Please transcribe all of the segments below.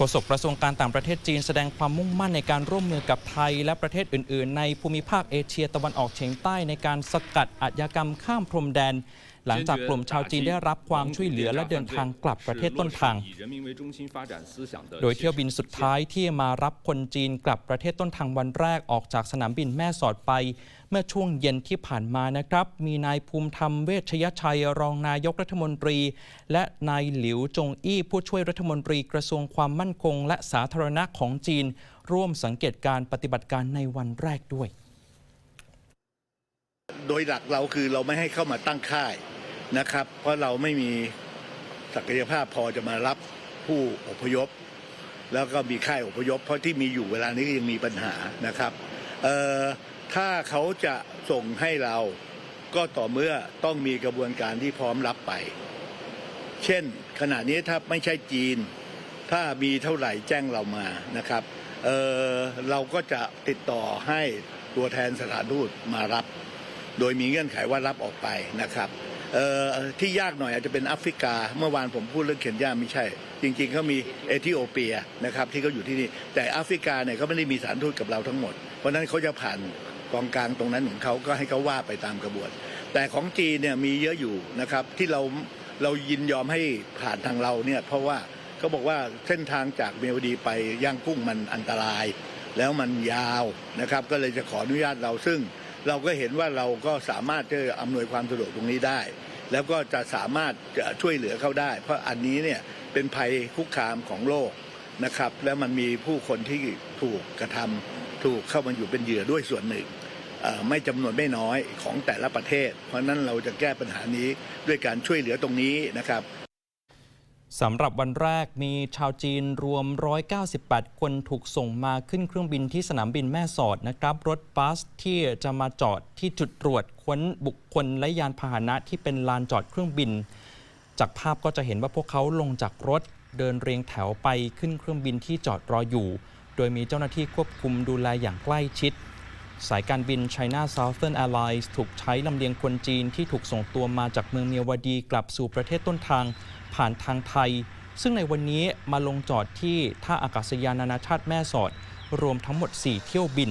ฆษกกระทรวงการต่างประเทศจีนแสดงความมุ่งมั่นในการร่วมมือกับไทย และประเทศอื่น ๆ ในภูมิภาคเอเชียตะวันออกเฉียงใต้ในการสกัดอาชญากรรมข้ามพรมแดน หลังจากกลุ่มชาวจีนได้รับความช่วยเหลือและเดินทางกลับประเทศต้นทาง โดยเที่ยวบินสุดท้ายที่มารับคนจีนกลับประเทศต้นทางวันแรกออกจากสนามบินแม่สอดไป เมื่อช่วงเย็นที่ผ่านมานะครับ มีนายภูมิธรรมเวชยชัยรองนายกรัฐมนตรี และนายหลิวจงอี้ผู้ช่วยรัฐมนตรีกระทรวงความมั่นคง และสาธารณะของจีน ร่วมสังเกตการปฏิบัติการในวันแรกด้วย โดยหลักเราคือเราไม่ให้เข้ามาตั้งค่าย นะครับ เพราะเราไม่มีศักยภาพพอจะมารับผู้อพยพ แล้วก็มีค่ายอพยพ เพราะที่มีอยู่เวลานี้ก็ยังมีปัญหานะครับเอ่อถ้าเขาจะส่งให้เราก็ต่อเมื่อต้องมีกระบวนการที่พร้อมรับไป เช่น ขณะนี้ถ้าไม่ใช่จีน ถ้ามีเท่าไหร่แจ้งเรามานะครับเออเราก็จะติดต่อให้ตัวแทนสถานทูตมารับ โดยมีเงื่อนไขว่ารับออกไปนะครับ ที่ยากหน่อยอาจจะเป็นแอฟริกา เมื่อวานผมพูดเรื่องเคนยาไม่ใช่ จริงๆเขามีเอธิโอเปียนะครับที่เขาอยู่ที่นี่ แต่แอฟริกาเนี่ยเขาไม่ได้มีสารทูตกับเราทั้งหมด เพราะฉะนั้นเขาจะผ่านกองกลางตรงนั้นของเขาก็ให้เขาว่าไปตามกระบวน แต่ของจีนเนี่ยมีเยอะอยู่นะครับที่เราเรายินยอมให้ผ่านทางเราเนี่ยเพราะว่าเขาบอกว่าเส้นทางจากเมลดีไปย่างกุ้งมันอันตราย แล้วมันยาวนะครับก็เลยจะขออนุญาตเราซึ่ง เราก็เห็นว่าเราก็สามารถจะอำนวยความสะดวกตรงนี้ได้ แล้วก็จะสามารถจะช่วยเหลือเขาได้ เพราะอันนี้เนี่ยเป็นภัยคุกคามของโลกนะครับ แล้วมันมีผู้คนที่ถูกกระทำถูกเข้ามาอยู่เป็นเหยื่อด้วยส่วนหนึ่งไม่จำนวนไม่น้อยของแต่ละประเทศ เพราะฉะนั้นเราจะแก้ปัญหานี้ด้วยการช่วยเหลือตรงนี้นะครับ สำหรับวันแรกมีชาวจีนรวม 198 คนถูกส่งมาขึ้นเครื่องบินที่สนามบินแม่สอดนะครับ รถบัสที่จะมาจอดที่จุดตรวจค้นบุคคลและยานพาหนะที่เป็นลานจอดเครื่องบิน จากภาพก็จะเห็นว่าพวกเขาลงจากรถเดินเรียงแถวไปขึ้นเครื่องบินที่จอดรออยู่ โดยมีเจ้าหน้าที่ควบคุมดูแลอย่างใกล้ชิด สายการบิน China Southern Airlines ถูกใช้ลำเลียงคนจีนที่ถูกส่งตัวมาจากเมืองเมียวดีกลับสู่ประเทศต้นทาง ผ่านทางไทย ซึ่งในวันนี้มาลงจอดที่ท่าอากาศยานนานาชาติแม่สอด รวมทั้งหมด 4 เที่ยวบิน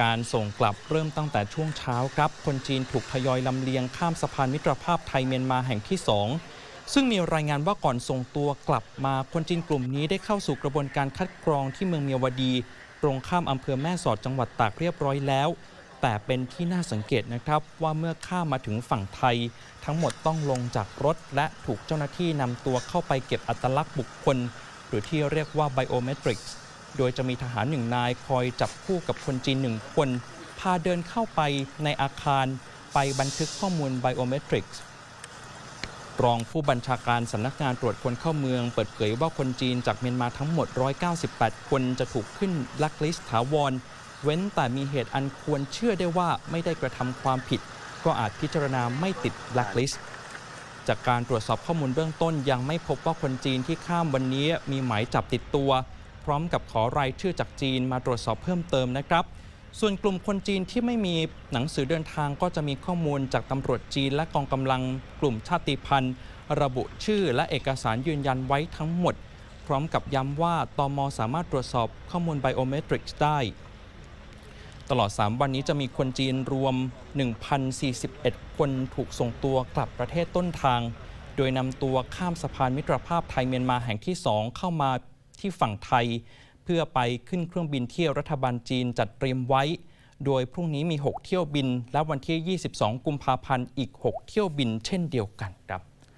การส่งกลับเริ่มตั้งแต่ช่วงเช้าครับ คนจีนถูกทยอยลำเลียงข้ามสะพานมิตรภาพไทยเมียนมาแห่งที่ 2 ซึ่งมีรายงานว่าก่อนส่งตัวกลับมาคนจีนกลุ่มนี้ได้เข้าสู่กระบวนการคัดกรองที่เมืองเมียวดี ตรงข้ามอำเภอแม่สอดจังหวัดตากเรียบร้อยแล้ว แต่เป็นที่น่าสังเกตนะครับว่าเมื่อข้ามมาถึงฝั่งไทย ทั้งหมดต้องลงจากรถ และถูกเจ้าหน้าที่นำตัวเข้าไปเก็บอัตลักษณ์บุคคล หรือที่เรียกว่า biometrics โดยจะมีทหารหนึ่งนายคอยจับคู่กับคนจีนหนึ่งคน พาเดินเข้าไปในอาคาร ไปบันทึกข้อมูล biometrics รองผู้บัญชาการสำนักงานตรวจคนเข้าเมือง เปิดเผยว่าคนจีนจากเมียนมาทั้งหมด 198 คนจะถูกขึ้นล็คลิสต์ถาวร เว้นแต่มีเหตุอันควรเชื่อได้ว่าไม่ได้กระทำความผิด ก็อาจพิจารณาไม่ติดแบล็คลิสต์จากการตรวจสอบข้อมูลเบื้องต้นยังไม่พบว่าคนจีนที่ข้ามวันนี้มีหมายจับติดตัว พร้อมกับขอรายชื่อจากจีนมาตรวจสอบเพิ่มเติมนะครับ ส่วนกลุ่มคนจีนที่ไม่มีหนังสือเดินทางก็จะมีข้อมูลจากตำรวจจีนและกองกำลังกลุ่มชาติพันธุ์ ระบุชื่อและเอกสารยืนยันไว้ทั้งหมด พร้อมกับย้ำว่าตมสามารถตรวจสอบข้อมูลไบโอเมตริกส์ได้ ตลอด 3 วันนี้จะมีคนจีนรวม 1,041 คนถูกส่งตัวกลับประเทศต้นทาง โดยนำตัวข้ามสะพานมิตรภาพไทยเมียนมาแห่งที่ 2 เข้ามาที่ฝั่งไทย เพื่อไปขึ้นเครื่องบินเที่ยวรัฐบาลจีนจัดเตรียมไว้ โดยพรุ่งนี้มี 6 เที่ยวบิน และวันที่ 22 กุมภาพันธ์อีก 6 เที่ยวบินเช่นเดียวกันครับ